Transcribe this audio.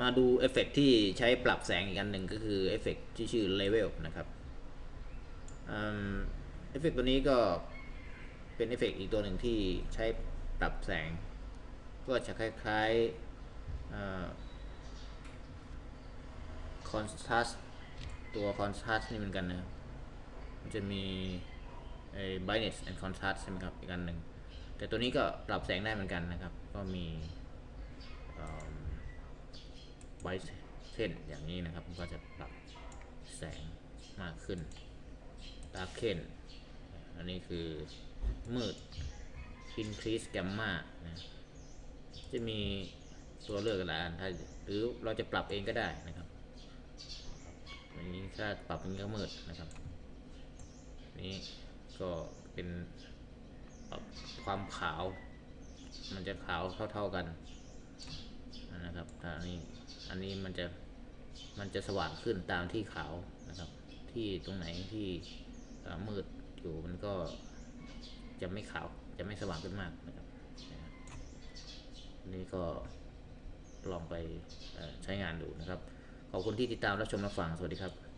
มาดูเอฟเฟกต์ที่ใช้ปรับแสงอีกอันหนึ่งก็คือเอฟเฟกต์ที่ชื่อ Level นะครับเอฟเฟกต์ตัวนี้ก็เป็นเอฟเฟกต์อีกตัวหนึ่งที่ใช้ปรับแสง ก็จะคล้ายๆคอนทราสตัวคอนทราสนี่เหมือนกันนะมันจะมีไอ้ brightness and contrast ใช่ไหมครับอีกอันหนึ่งแต่ตัวนี้ก็ปรับแสงได้เหมือนกันนะครับ ก็มี ไว้เส้นอย่างนี้นะครับมันก็จะปรับแสงมากขึ้น darken อันนี้คือมืด increase gamma นะจะมีตัวเลือกหลายอันถ้าหรือเราจะปรับเองก็ได้นะครับอันนี้ถ้าปรับอย่างนี้ก็มืดนะครับ นี่ก็เป็นปรับความขาว มันจะขาวเท่าๆกันนะครับถ้าอันนี้ อันนี้มันจะมันจะสว่างขึ้นตามที่ขาวนะครับ ที่ตรงไหนที่มืดอยู่มันก็จะไม่ขาวจะไม่สว่างขึ้นมากนะครับนี่ก็ลองไปใช้งานดูนะครับ ขอบคุณที่ติดตามรับชมรับฟัง สวัสดีครับ